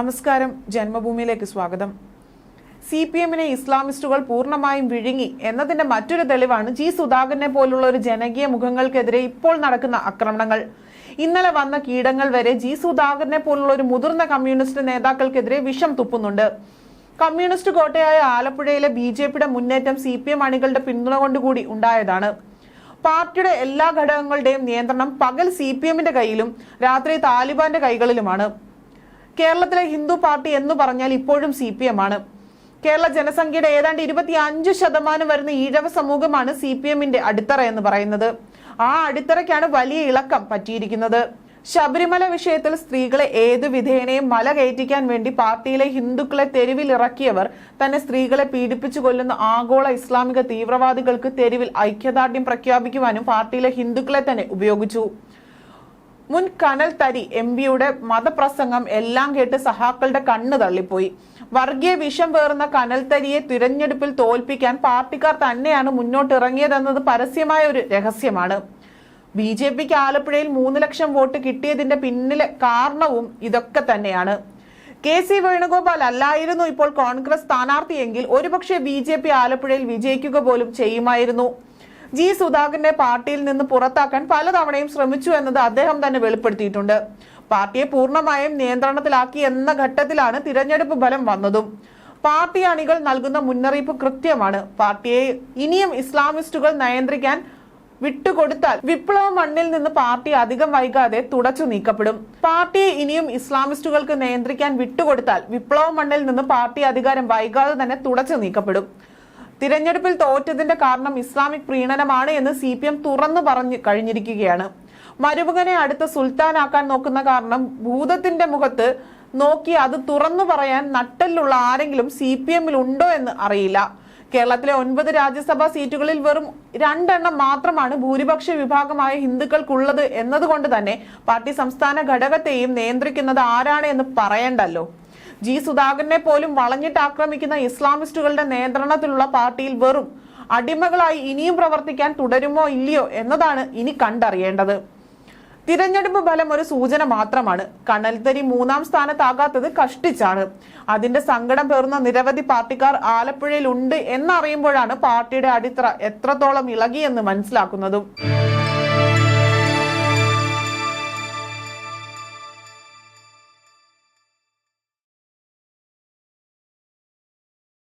നമസ്കാരം. ജന്മഭൂമിയിലേക്ക് സ്വാഗതം. C P എമ്മിനെ ഇസ്ലാമിസ്റ്റുകൾ പൂർണമായും വിഴുങ്ങി എന്നതിന്റെ മറ്റൊരു തെളിവാണ് ജി സുധാകരനെ പോലുള്ള ഒരു ജനകീയ മുഖങ്ങൾക്കെതിരെ ഇപ്പോൾ നടക്കുന്ന ആക്രമണങ്ങൾ. ഇന്നലെ വന്ന കീടങ്ങൾ വരെ ജി സുധാകരനെ പോലുള്ള ഒരു മുതിർന്ന കമ്മ്യൂണിസ്റ്റ് നേതാക്കൾക്കെതിരെ വിഷം തുപ്പുന്നുണ്ട്. കമ്മ്യൂണിസ്റ്റ് കോട്ടയായ ആലപ്പുഴയിലെ ബി ജെ പിയുടെ മുന്നേറ്റം സി പി എം അണികളുടെ പിന്തുണ കൊണ്ടുകൂടി ഉണ്ടായതാണ്. പാർട്ടിയുടെ എല്ലാ ഘടകങ്ങളുടെയും നിയന്ത്രണം പകൽ സി പി എമ്മിന്റെ കയ്യിലും രാത്രി താലിബാന്റെ കൈകളിലുമാണ്. കേരളത്തിലെ ഹിന്ദു പാർട്ടി എന്ന് പറഞ്ഞാൽ ഇപ്പോഴും സി പി എം ആണ്. കേരള ജനസംഖ്യയുടെ ഏതാണ്ട് ഇരുപത്തി അഞ്ച് ശതമാനം വരുന്ന ഈഴവ സമൂഹമാണ് സി പി എമ്മിന്റെ അടിത്തറ എന്ന് പറയുന്നത്. ആ അടിത്തറയ്ക്കാണ് വലിയ ഇളക്കം പറ്റിയിരിക്കുന്നത്. ശബരിമല വിഷയത്തിൽ സ്ത്രീകളെ ഏതു വിധേനയും മല കയറ്റിക്കാൻ വേണ്ടി പാർട്ടിയിലെ ഹിന്ദുക്കളെ തെരുവിൽ ഇറക്കിയവർ തന്നെ സ്ത്രീകളെ പീഡിപ്പിച്ചു കൊല്ലുന്ന ആഗോള ഇസ്ലാമിക തീവ്രവാദികൾക്ക് തെരുവിൽ ഐക്യദാർഢ്യം പ്രഖ്യാപിക്കുവാനും പാർട്ടിയിലെ ഹിന്ദുക്കളെ തന്നെ ഉപയോഗിച്ചു. മുൻ കനൽ തരി എം പിയുടെ മതപ്രസംഗം എല്ലാം കേട്ട് സഹാക്കളുടെ കണ്ണ് തള്ളിപ്പോയി. വർഗീയ വിഷം പേർന്ന തരിയെ തിരഞ്ഞെടുപ്പിൽ തോൽപ്പിക്കാൻ പാർട്ടിക്കാർ തന്നെയാണ് മുന്നോട്ടിറങ്ങിയതെന്നത് പരസ്യമായ ഒരു രഹസ്യമാണ്. ബി ജെ പിക്ക് ആലപ്പുഴയിൽ മൂന്ന് ലക്ഷം വോട്ട് കിട്ടിയതിന്റെ പിന്നിലെ കാരണവും ഇതൊക്കെ തന്നെയാണ്. കെ സി വേണുഗോപാൽ അല്ലായിരുന്നു ഇപ്പോൾ കോൺഗ്രസ് സ്ഥാനാർത്ഥിയെങ്കിൽ ഒരുപക്ഷെ ബി ജെ പി ആലപ്പുഴയിൽ വിജയിക്കുക പോലും ചെയ്യുമായിരുന്നു. ജി സുധാകരനെ പാർട്ടിയിൽ നിന്ന് പുറത്താക്കാൻ പലതവണയും ശ്രമിച്ചു എന്നത് അദ്ദേഹം തന്നെ വെളിപ്പെടുത്തിയിട്ടുണ്ട്. പാർട്ടിയെ പൂർണമായും നിയന്ത്രണത്തിലാക്കി എന്ന ഘട്ടത്തിലാണ് തിരഞ്ഞെടുപ്പ് ഫലം വന്നതും. പാർട്ടി അണികൾ നൽകുന്ന മുന്നറിയിപ്പ് കൃത്യമാണ്. പാർട്ടിയെ ഇനിയും ഇസ്ലാമിസ്റ്റുകൾ നിയന്ത്രിക്കാൻ വിട്ടുകൊടുത്താൽ വിപ്ലവ മണ്ണിൽ നിന്ന് പാർട്ടി അധികം വൈകാതെ തുടച്ചു നീക്കപ്പെടും. പാർട്ടിയെ ഇനിയും ഇസ്ലാമിസ്റ്റുകൾക്ക് നിയന്ത്രിക്കാൻ വിട്ടുകൊടുത്താൽ വിപ്ലവ മണ്ണിൽ നിന്ന് പാർട്ടി അധികാരം വൈകാതെ തന്നെ തുടച്ചു നീക്കപ്പെടും. തിരഞ്ഞെടുപ്പിൽ തോറ്റതിന്റെ കാരണം ഇസ്ലാമിക് പ്രീണനമാണ് എന്ന് സി പി എം തുറന്നു പറഞ്ഞു കഴിഞ്ഞിരിക്കുകയാണ്. മരുമകനെ അടുത്ത സുൽത്താനാക്കാൻ നോക്കുന്ന കാരണം ഭൂതത്തിന്റെ മുഖത്ത് നോക്കി അത് തുറന്നു പറയാൻ നട്ടലിലുള്ള ആരെങ്കിലും സി പി എമ്മിൽ ഉണ്ടോ എന്ന് അറിയില്ല. കേരളത്തിലെ ഒൻപത് രാജ്യസഭാ സീറ്റുകളിൽ വെറും രണ്ടെണ്ണം മാത്രമാണ് ഭൂരിപക്ഷ വിഭാഗമായ ഹിന്ദുക്കൾക്കുള്ളത് എന്നതുകൊണ്ട് തന്നെ പാർട്ടി സംസ്ഥാന ഘടകത്തെയും നിയന്ത്രിക്കുന്നത് ആരാണ് എന്ന് പറയണ്ടല്ലോ. ജി സുധാകരനെ പോലും വളഞ്ഞിട്ട് ആക്രമിക്കുന്ന ഇസ്ലാമിസ്റ്റുകളുടെ നിയന്ത്രണത്തിലുള്ള പാർട്ടിയിൽ വെറും അടിമകളായി ഇനിയും പ്രവർത്തിക്കാൻ തുടരുമോ ഇല്ലയോ എന്നതാണ് ഇനി കണ്ടറിയേണ്ടത്. തിരഞ്ഞെടുപ്പ് ഫലം ഒരു സൂചന മാത്രമാണ്. കണൽത്തരി മൂന്നാം സ്ഥാനത്താകാത്തത് കഷ്ടിച്ചാണ്. അതിന്റെ സങ്കടം പേർന്ന നിരവധി പാർട്ടിക്കാർ ആലപ്പുഴയിൽ ഉണ്ട് എന്നറിയുമ്പോഴാണ് പാർട്ടിയുടെ അടിത്തറ എത്രത്തോളം ഇളകിയെന്ന് മനസ്സിലാക്കുന്നതും.